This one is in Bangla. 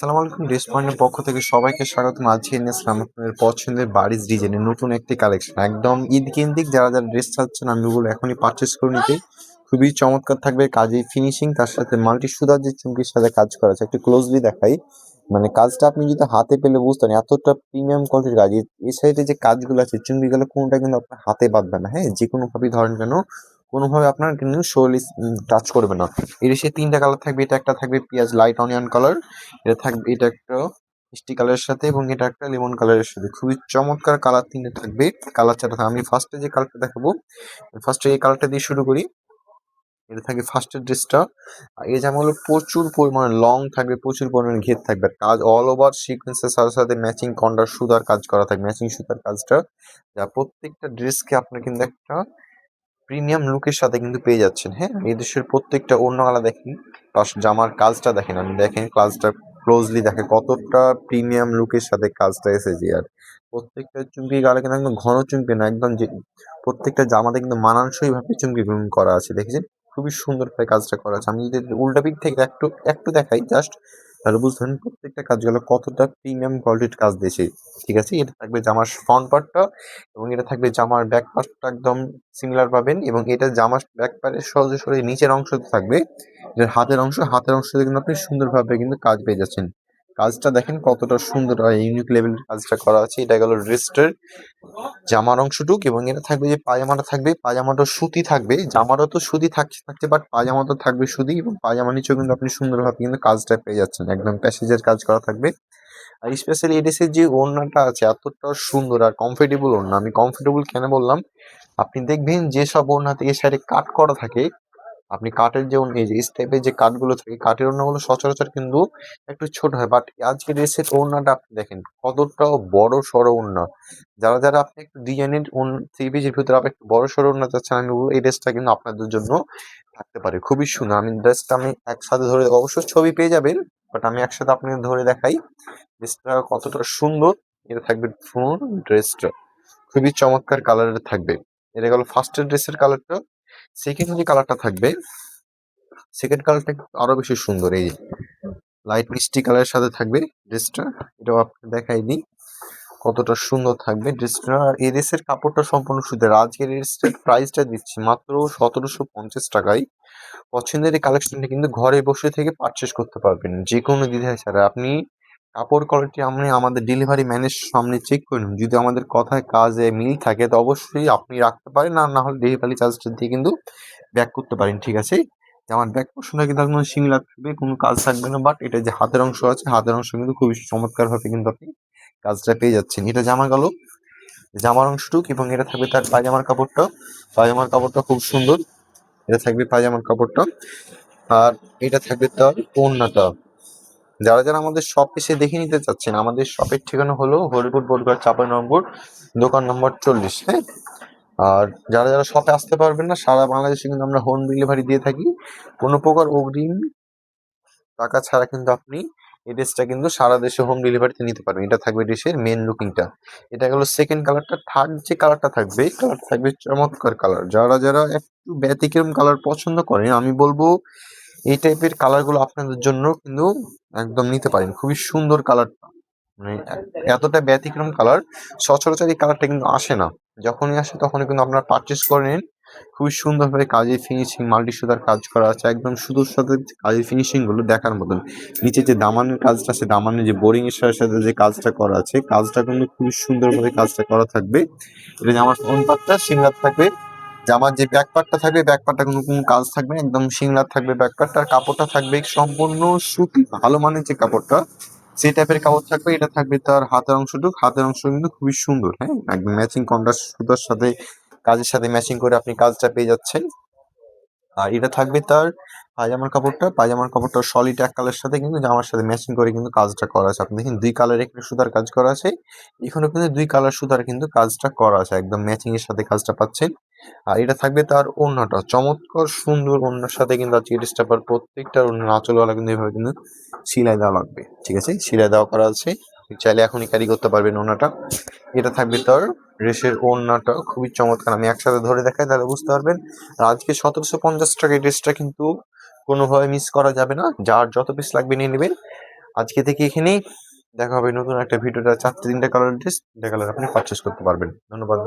সালাম আলাইকুম, ড্রেস পয়েন্টের পক্ষ থেকে সবাইকে স্বাগত আজকে এনেছিলাম আপনাদের পছন্দের বাড়ির ডিজাইনের নতুন একটি কালেকশন একদম ঈদ কেন্দ্রিক, যারা যারা ড্রেস চাচ্ছেন, আমি ওগুলো এখনই পারচেস করে নিতে। খুবই চমৎকার থাকবে কাজে ফিনিশিং তার সাথে মাল্টি সুতার যে চুমকির সাথে কাজ করা আছে, একটু ক্লোজলি দেখাই। মানে কাজটা আপনি যদি হাতে পেলে বুঝতেন এতটা প্রিমিয়াম কোয়ালিটির কাজ। এই সাইডে যে কাজগুলো আছে চুমকিগুলো কোনোটা কিন্তু আপনার হাতে বাঁধবে না। হ্যাঁ যে কোনোভাবেই ধরেন কেন কোনোভাবে আপনার কিন্তু শোলি টাচ করবে না। এর সে তিনটা কালার থাকবে, এটা একটা থাকবে পেঁয়াজ লাইট অনিয়ন কালার এটা থাকবে, এটা একটা মিষ্টি কালারের সাথে এবং এটা একটা লেমন কালারের সাথে। খুবই চমৎকার কালার তিনটে থাকবে। কালার চারটা আমি ফার্স্টে যে কালারটা দেখাবো ফার্স্টে এই কালারটা দিয়ে শুরু করি। এটা থাকে ফার্স্টের ড্রেসটা এই জামাগুলো প্রচুর পরিমাণে লং থাকবে, প্রচুর পরিমাণে ঘের থাকবে। কাজ অল ওভার সিকোয়েন্সের সাথে সাথে ম্যাচিং কন্ডার সুতার কাজ করা থাকবে ম্যাচিং সুতার কাজটা। যা প্রত্যেকটা ড্রেসকে আপনার কিন্তু একটা প্রিমিয়াম লুকের সাথে কিন্তু পেয়ে যাচ্ছেন হ্যাঁ? এই দেশের প্রত্যেকটা অন্য আলাদা দেখেন প্লাস জামার কাজটা দেখেন আমি দেখেন কাজটা ক্লোজলি দেখে কতটা প্রিমিয়াম লুকের সাথে কাজটা এসেছে, আর প্রত্যেকটা চুমকি গালে কিন্তু একদম ঘন চুমকি না, একদম যে প্রত্যেকটা জামাতে কিন্তু মানানসই ভাবে চুমকি গ্রহণ করা আছে, দেখেছেন? খুবই সুন্দর ভাবে কাজটা করা আছে, আমি যদি উল্টা পিক থেকে একটু একটু দেখাই জাস্ট তাহলে বুঝতে প্রত্যেকটা কাজগুলো কতটা প্রিমিয়াম কোয়ালিটির কাজ দিয়েছে ঠিক আছে? এটা থাকবে জামার ফ্রন্ট পার্টটা এবং এটা থাকবে জামার ব্যাক পার্টটা একদম সিমিলার পাবেন এবং এটা জামার ব্যাক পার্টের সহজে সরে নিচের অংশ থাকবে। হাতের অংশ হাতের অংশ কিন্তু আপনি সুন্দরভাবে কিন্তু কাজ পেয়ে যাচ্ছেন। কাজটা দেখেন কতটা সুন্দর আর ইউনিক লেভেলের কাজটা করা আছে। এটা গেল রেস্টের জামার অংশটুক এবং এটা থাকবে যে পাজামাটা থাকবে পাজামাটা সুতি থাকবে। জামারও তো সুতি থাকছে থাকছে বাট পাজামাটা থাকবে সুতি এবং পাজামা নিচেও কিন্তু আপনি সুন্দরভাবে কিন্তু কাজটা পেয়ে যাচ্ছেন। একদম প্যাসেজের কাজ করা থাকবে। আর স্পেশালি এডিসের যে ওড়নাটা আছে, এতটা সুন্দর আর কমফোর্টেবল ওড়না। আমি কমফোর্টেবল কেন বললাম? আপনি দেখবেন যেসব ওড়নাতে এই সাইডে কাট করা থাকে আপনি কাঠের যে এই যে টাইপের যে কাঠগুলো থাকে, কাঠের ওড়নাগুলো সচরাচর কিন্তু একটু ছোট হয়। বাট আজকের ড্রেসের ওড়নাটা আপনি দেখেন কতটা বড় সড়ো ওড়না। যারা যারা আপনি একটু ডিজাইনের থ্রি পিসের ভিতরে আপনি একটু বড় সড়ো ওড়না চাচ্ছেন, আমি বলব এই ড্রেসটা কিন্তু আপনাদের জন্য থাকতে পারে। খুবই সুন্দর। আমি ড্রেসটা আমি একসাথে ধরে অবশ্যই ছবি পেয়ে যাবেন বাট আমি একসাথে আপনাকে ধরে দেখাই ড্রেসটা কতটা সুন্দর। এটা থাকবে ফুল ড্রেসটা খুবই চমৎকার কালারের থাকবে। এটা গেল ফার্স্টের ড্রেসের কালারটা সেকেন্ড যে কালারটা থাকবে সেকেন্ড কালারটা আরও বেশি সুন্দর, এই লাইট মিষ্টি কালারের সাথে থাকবে ড্রেসটা এটাও আপনি দেখাই দিই কতটা সুন্দর থাকবে ড্রেসটা আর এই ড্রেসের কাপড়টা সম্পূর্ণ সুন্দর আজকের ড্রেসটার প্রাইসটা দিচ্ছি মাত্র সতেরোশো পঞ্চাশ টাকায়, পছন্দের এই কালেকশনটা কিন্তু ঘরে বসে থেকে পারচেস করতে পারবেন যে কোনো দ্বিধায় ছাড়া। আপনি কাপড় কোয়ালিটি আপনি আমাদের ডেলিভারি ম্যানের সামনে চেক করে যদি আমাদের কথায় কাজে মিল থাকে, তো অবশ্যই আপনি রাখতে পারেন। আর না হলে ডেলিভারি চার্জটা দিয়ে কিন্তু ব্যাক করতে পারেন, ঠিক আছে? আমার ব্যাক পোর্শনটা কিন্তু একদম সিমিলার থাকবে, কোনো কাজ থাকবে না। বাট এটা যে হাতের অংশ আছে, হাতের অংশ কিন্তু খুবই চমৎকার ভাবে কিন্তু আপনি কাজটা পেয়ে যাচ্ছেন। এটা জামা গেল জামার অংশটুক এবং এটা থাকবে তার পায়জামার কাপড়টা। পায়জামার কাপড়টা খুব সুন্দর। এটা থাকবে পায়জামার কাপড়টা। আর এটা থাকবে তার ওড়নাটা। যারা যারা আমাদের শপ এসে দেখে নিতে চাচ্ছেন, আমাদের শপের ঠিকানা হলো হরিপুর বোরগার চাপাই নম্বর দোকান নম্বর চল্লিশ হ্যাঁ আর যারা যারা শপে আসতে পারবেন না, সারা বাংলাদেশে কিন্তু আমরা হোম ডেলিভারি দিয়ে থাকি। কোনো প্রকার অগ্রিম টাকা ছাড়া কিন্তু আপনি এই ড্রেসটা কিন্তু সারা দেশে হোম ডেলিভারিতে নিতে পারবেন। এটা থাকবে ড্রেসের মেন লুকিংটা এটা গেল সেকেন্ড কালারটা থার্ড যে কালারটা থাকবে কালার থাকবে চমৎকার কালার যারা যারা একটু ব্যতিক্রম কালার পছন্দ করেন, আমি বলব এই টাইপের কালারগুলো আপনাদের জন্য কিন্তু একদম নিতে পারেন। খুবই সুন্দর কালারটা মানে এতটা ব্যতিক্রম কালার সচরাচর এই কালারটা কিন্তু আসে না। যখনই আসে তখনই কিন্তু আপনারা পারচেস করে নিন। খুবই সুন্দরভাবে কাজের ফিনিশিং মাল্টি সুতার কাজ করা আছে। একদম সুদূর সাথে কাজের ফিনিশিংগুলো দেখার মতন। নিচে যে দামানের কাজটা আছে, দামানের যে বোরিং এর সাথে যে কাজটা করা আছে, কাজটা কিন্তু খুবই সুন্দরভাবে কাজটা করা থাকবে। এটা জামার ফ্রন্ট পার্টটা সিংলার থাকবে। জামার যে ব্যাক পার্টটা থাকবে ব্যাক পার্টটা কোনো কোনো কাজ থাকবে একদম সিংলার থাকবে ব্যাক পার্টটা আর কাপড়টা থাকবে সম্পূর্ণ সুতি, ভালো মানের যে কাপড়টা, সেই টাইপের কাপড় থাকবে, এটা থাকবে তার হাতের অংশটুক, হাতের অংশ কিন্তু খুবই সুন্দর হ্যাঁ? একদম ম্যাচিং কন্ট্রাস্ট সুতার সাথে, কাজের সাথে ম্যাচিং করে আপনি কাজটা পেয়ে যাচ্ছেন। আর এটা থাকবে তার পায়জামার কাপড়টা পায়জামার কাপড়টা সলিড এক কালারের সাথে কিন্তু জামার সাথে ম্যাচিং করে কিন্তু কাজটা করা আছে। আপনি দেখেন দুই কালার একটা সুতার কাজ করা আছে, এখানে কিন্তু দুই কালার সুতার কিন্তু কাজটা করা আছে, একদম ম্যাচিং এর সাথে কাজটা পাচ্ছেন। আর এটা থাকবে তার ওড়নাটা। চমৎকার সুন্দর ওড়নার সাথে কিন্তু আজকে ড্রেসটা পার প্রত্যেকটা ওড়নার আঁচলওয়ালা কিন্তু এভাবে কিন্তু সিলাই দেওয়া লাগবে, ঠিক আছে? সিলাই দেওয়া করা আছে। চাইলে এখনই ক্যারি করতে পারবেন ওড়নাটা। এটা থাকবে তার ড্রেসের ওড়নাটা, খুবই চমৎকার। আমি একসাথে ধরে দেখাই, তাহলে বুঝতে পারবেন। আর আজকে সতেরোশো পঞ্চাশ টাকা ড্রেসটা কিন্তু কোনোভাবে মিস করা যাবে না। যার যত পিস লাগবে নিয়ে নেবেন। আজকে থেকে এখানেই দেখা হবে নতুন একটা ভিডিওটা চারটে তিনটা কালার ড্রেস তিনটা কালার আপনি পারচেস করতে পারবেন। ধন্যবাদ।